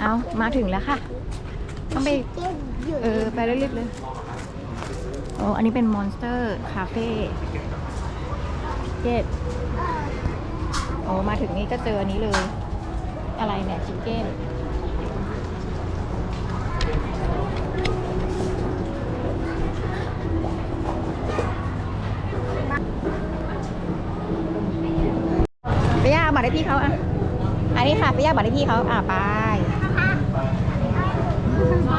เอามาถึงแล้วค่ะ ต้องไปเออไปรีบเลยโอ้อันนี้เป็นมอนสเตอร์คาเฟ่เจ็ดโอ้มาถึงนี่ก็เจออันนี้เลย อะไรเนี่ยชิคเก้นไปย่าเอาบัตรให้พี่เขาอะ อันนี้ค่ะไปย่าบัตรให้พี่เขาอะไป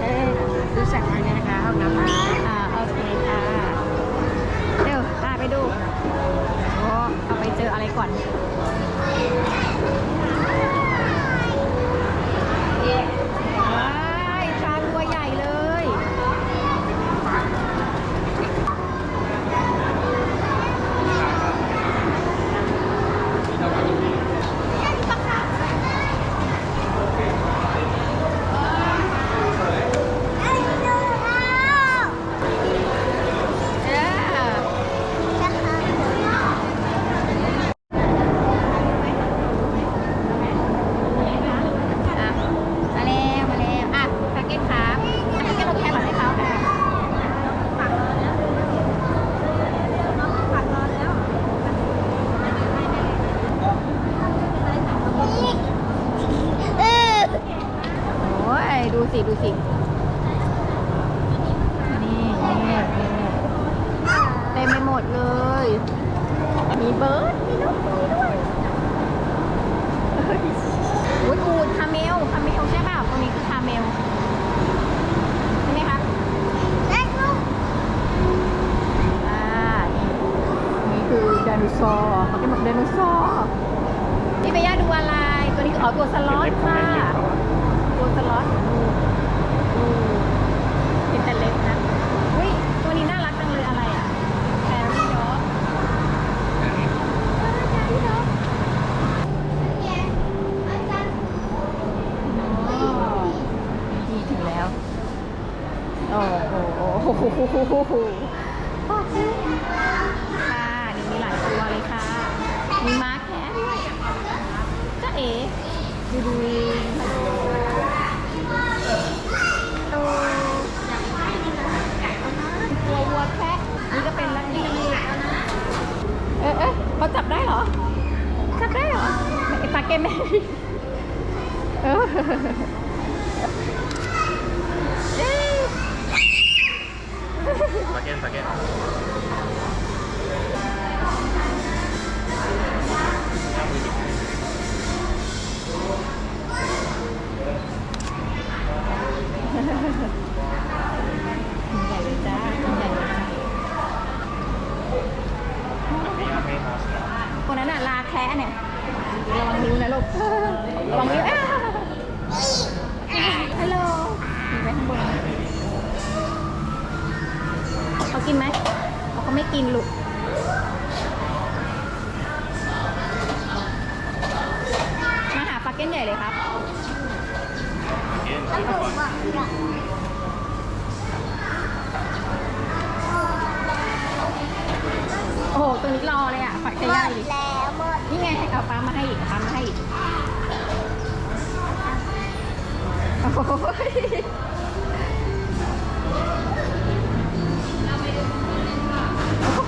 เอ้ยรู้จักอันนี้นะคะห้องน้ำอ่าโอเคค่ะ เดี๋ยวตาไปดู โอ้เอาไปเจออะไรก่อน ว้ายปลาตัวใหญ่เลย เย้อะมาแล้วมาแล้วอะแพ็กเกจครับอะแพ็กเกจเราแค่บัตรให้เขาค่ะฝากรอแล้วฝากรอแล้วโอ้ยดูสิ ดูสิ นี่นี่นี่เต็มไปหมดเลย มีเบิร์ด มีนกมีด้วยเฮ้ยโอ้ยอู ดคาเมลคาเมลใช่เปล่าตรงนี้คือคาเมลใช่ไหมคะอ่านี่นี่คือไดโนเสาร์เขาเรียกว่าไดโนเสาร์นี่ไปย่าดูอะไรตัวนี้คืออ๋อตัวสล็อตค่ะตัวสล็อตดูดูเห็นแต่เล็บนะอุ้ยตัวนี้น่ารักจังเลยอะไรอะแฟรี่ด็อกแฟรี่ด็อกนี่ถึงแล้ว โอ้โหโอ้โห ข ตัวนี้รอเลยอะฝักจะย่างดิแล้วหมดนี่ไงให้เอาปลามาให้อีกเอาปลามาให้อีกโอ้โห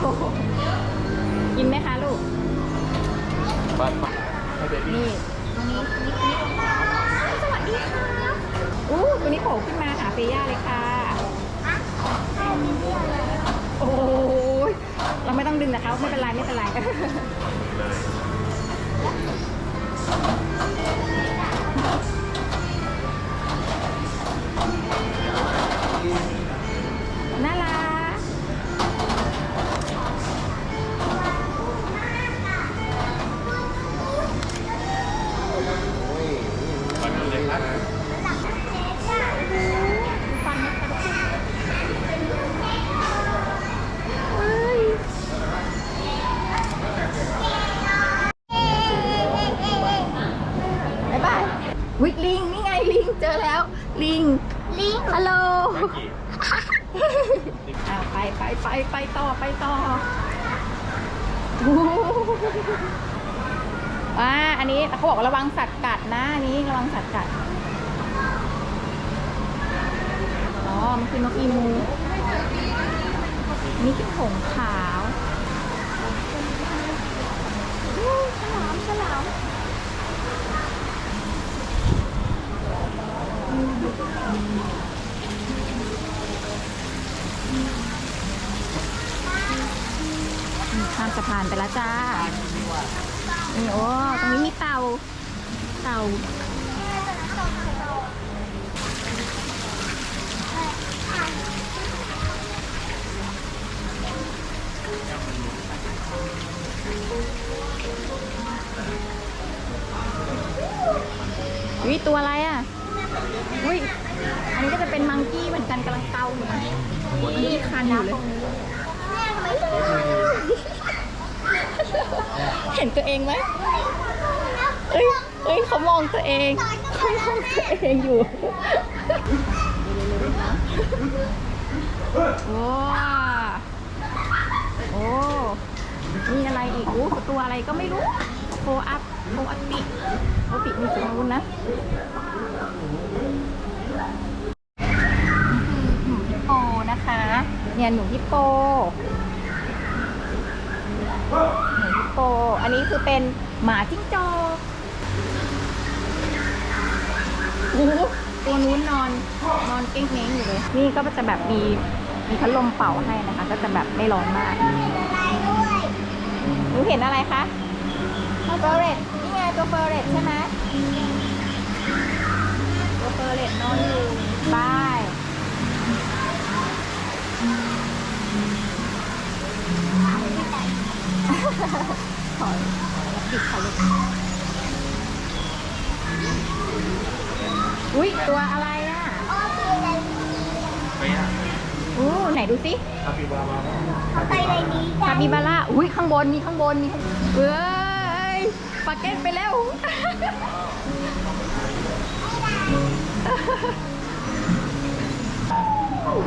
โอ้โหกินไหมคะลูกบ้านปักให้เบบี้นี่ตรงนี้นี่นี่สวัสดีค่ะอู้ตัวนี้โผล่ขึ้นมาหาเฟย่าเลยค่ะโอ้ย เราไม่ต้องดึงนะคะไม่เป็นไรไม่เป็นไร เลย ไปไปไปต่อไปต่ออ้าอันนี้เขาบอกระวังสัตว์กัดนะอันนี้ระวังสัตว์กัดอ๋อมันคือนกอีมูนี่คือผงขาวฉลามฉลามนี่ ข้ามสะพานไปแล้วจ้านี่โอ้ตรงนี้มีเต่าเต่าอุ้ยตัวอะไรอะอุ้ยอันนี้ก็จะเป็นมังกี้เหมือนกันกำลังเกาอยู่นะมังกี้คันอยู่เลย เห็นตัวเองไหมเอ้ยเอ้ยเขามองตัวเองเขามองตัวเองอยู่โอ้โอ้มีอะไรอีกอู้ตัวอะไรก็ไม่รู้โฟอัพโฟอัปปิโฟปิมีตรงนู้นนะหนูฮิปโปนะคะ เนี่ยหนูฮิปโป โปอันนี้คือเป็นหมาจิ้งจอกโอ้ตัวนู้นนอนนอนเก้งเง้งอยู่เลย นี่ก็จะแบบมีมีพัดลมเป่าให้นะคะ ก็จะแบบไม่ร้อนมากหนูเห็นอะไรคะเฟอร์เรตนี่ไงตัวเฟอร์เรตใช่ไหมตัวเฟอร์เรตนอนอยู่บ้า ขอปิดค่ะลูกอุ้ยตัวอะไรอะไปอะอู้ไหนดูสิคาปิบาร่าไปในนี้คาปิบาร่าอุ้ยข้างบนมีข้างบนมีเอ้ยปาเก็ตไปแล้วฮัล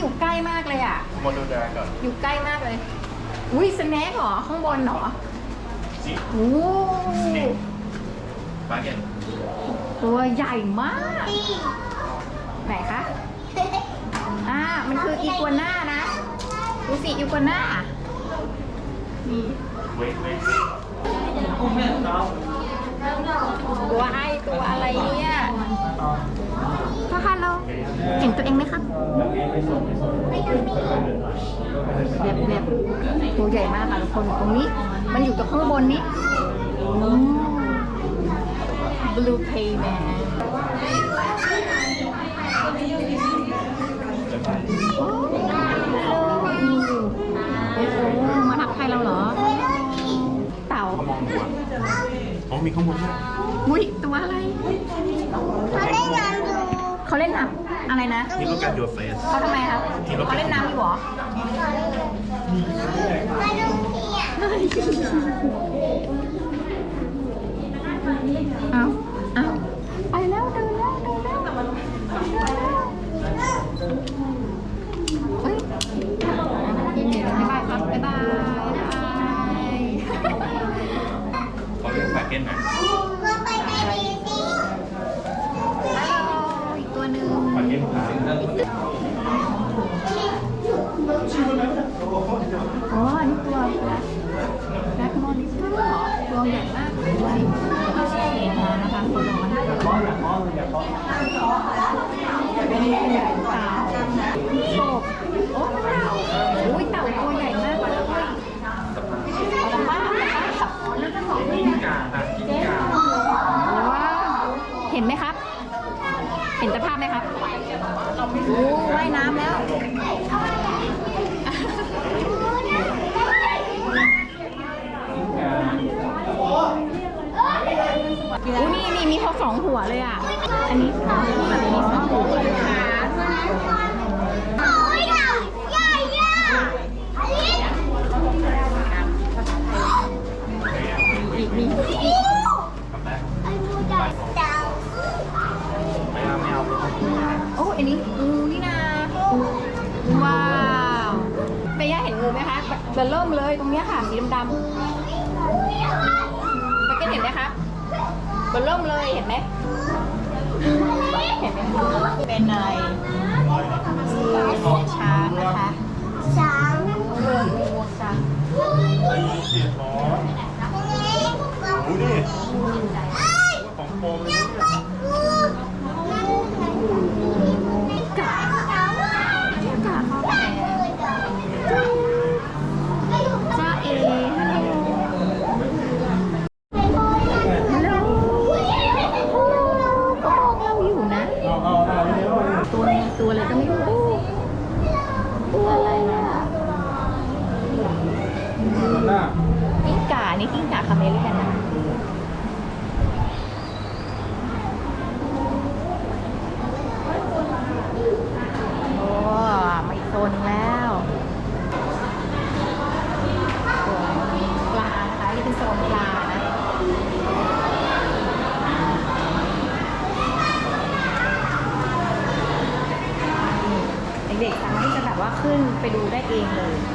อุ้ยอยู่ใกล้มากเลยอะโมโดแดงก่อนอยู่ใกล้มากเลย อุ้ยสแน็คเหรอข้างบนเหรอสิโอ้บาเกนตัวใหญ่มาก ไหนคะอ่ามันคืออีกัวน่านะดูสิอีกัวน่านี่เวทเวทตัวไอตัวอะไรเนี่ยพ่อคะ เราเห็นตัวเองไหมครับแบบแบบตัวใหญ่มากค่ะทุกคนตรงนี้ มันอยู่ตรงข้างบนนี้บลูเพย์แมนโอ้โหมาทักทายเราเหรอ เต่าเขามองหนูอะอ๋อมีข้างบนด้วยอุ้ยตัวอะไรเขาได้งานดู เขาเล่นน้ำอะไรนะนี่ก็การ your face เขาทำไมครับ เขาเล่นน้ำอยู่เหรอ มาดูพี่อะ เอาเอาไปแล้วเดินแล้วเดินแล้วเดินแล้วเฮ้ยยินดีบ๊ายบายครับบ๊ายบายบ๊ายบาย เขาเรียกบาเกนไหม ก็ไปในนี้สิ ฮัลโหลอีกตัวหนึ่ง บาเกนครับ อ๋ออันนี้ตัวแบล็คแบล็คมอนิเตอร์ตัวใหญ่มากเลยตัวนี้ไม่ใช่เห็นมานะคะตัวน้อย อันนี้เป็นเต่าโศกโอ้เต่าอุ้ยเต่าตัวใหญ่มากเลยเอาละป้าป้ากิ้งก่านะกิ้งก่าว้าวเห็นไหมครับ เห็นสภาพไหมครับโอ้ว่ายน้ำแล้ว อู้ นี่นี่มีเขาสองหัวเลยอะ อันนี้สองหัวอันนี้สองหัวเลยค่ะ moment ึ้นไปดูได้เองเลย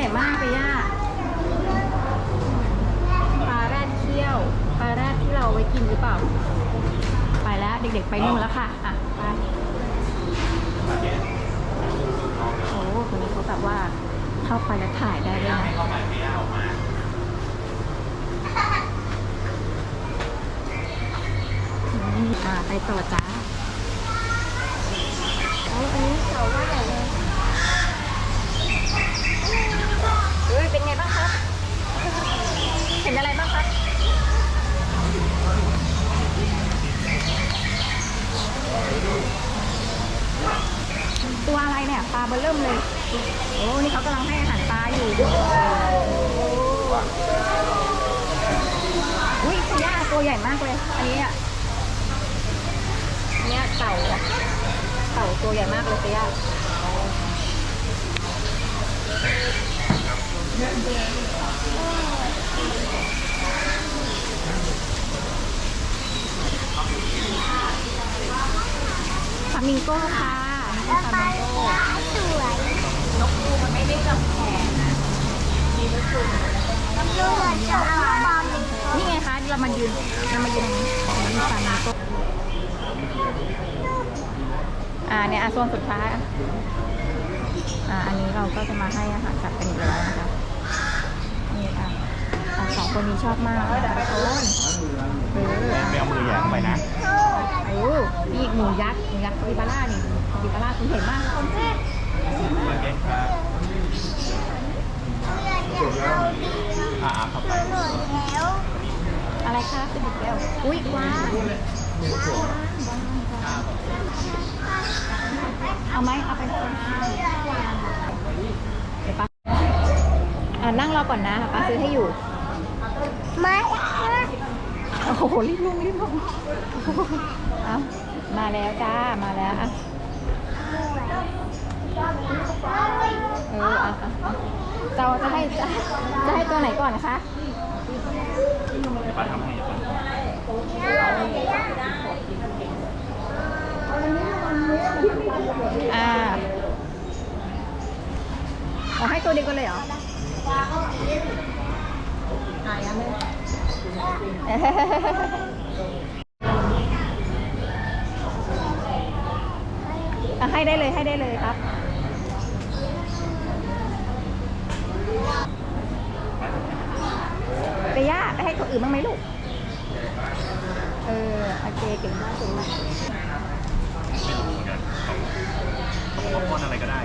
ญ่มากไปย่าปลาแรดเคี่ยว ปลาแรดที่เราไว้กินหรือเปล่า ไปแล้วเด็กๆไปนู่นแล้วค่ะ อะไปโอ้คนนี้เขาแบบว่าเข้าไปแล้วถ่ายได้ด้วยนะอ่าไปต่อจ้าโอ้อันนี้เขาว่าอะไร ห็นอะไรบ้างครับตัวอะไรเนี่ยปลาเบอร์เริ่มเลย โอ้ นี่เขากำลังให้อาหารปลาอยู่ อุ้ยพญาตัวใหญ่มากเลย อันนี้อะอันเนี้ยเต่าอะเต่าตัวใหญ่มากเลยพญาฟา มิงโก้ค่ะนนี้เป็นฟามิงโก้สวยนกยูมันไม่ได้กับแขนนะมีนกยูงดูเหมือนจะเอาบอลหนึ่งนี่ไงคะเรามายืนเรามายืนมีฟามิงโก้อ่าเนี่ยอะโซนสุดท้ายอะอ่าอันนี้เราก็จะมาให้อาหารสัตว์กันอีกแล้วนะคะนี่ค่ะสองคนนี้ชอบมากนะคะโซนเออไม่เอามือแหย่เข้าไปนะ นี่หมูยักษ์หมูยักษ์คาปิบาร่านี่คาปิบาร่าคุณเห็นมากคนแรกโอเคครับอ่าเข้าไปอะไรคะเป็นอีกแล้ว อุ้ยว้าเอาไหมเอาไปเดี๋ยวป้าอ่านั่งรอก่อนนะป้าซื้อให้อยู่ ไม่ โอ้โหรีบลงรีบลงเอามาแล้วจ้า มาแล้วอะเอออะเราจะให้จะจะให้ตัวไหนก่อนนะคะป้าทำให้ป้าอ่าเอให้ตัวเดียวกันเลยเหรออ่ายังไม่อ่ ให้ได้เลยให้ได้เลยครับไปย่าไปให้ตัวอื่นบ้างไหมลูก เออ โอเคเก่งมากเก่งมากไม่รู้เหมือนกันขอกว่าพ่นอะไรก็ได้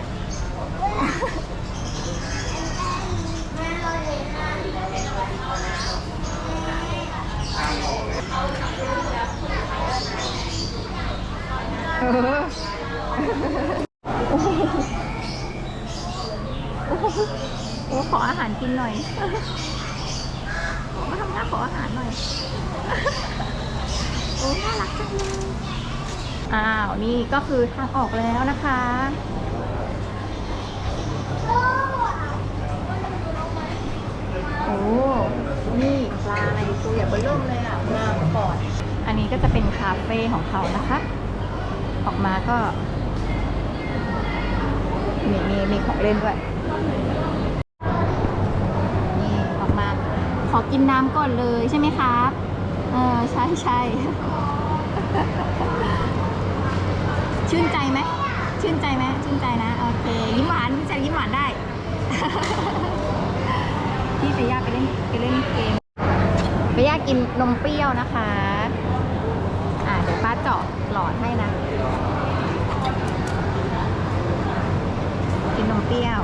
เออโอ้โหโอ้ขออาหารกินหน่อยมาทำหน้าขออาหารหน่อย โอ้น่ารักจังเลยอ้าว นี่ก็คือทางออกแล้วนะคะโอ้ นี่ปลาอะไรตัวใหญ่เบ้อเริ่มเลยอะมาก่อน อันนี้ก็จะเป็นคาเฟ่ของเขานะคะ ออกมาก็มีมีมีของเล่นด้วย นี่ออกมา ขอกินน้ำก่อนเลยใช่ไหมครับเออใช่ใช่ชื่นใจไหมชื่นใจไหมชื่นใจนะ โอเค ยิ้มหวานพี่แจยิ้มหวานได้ พี่ไปย่าไปเล่นไปเล่นเกมไปย่ากินนมเปรี้ยวนะคะ อ่าเดี๋ยวป้าเจาะหลอดให้นะ กินนมเปรี้ยว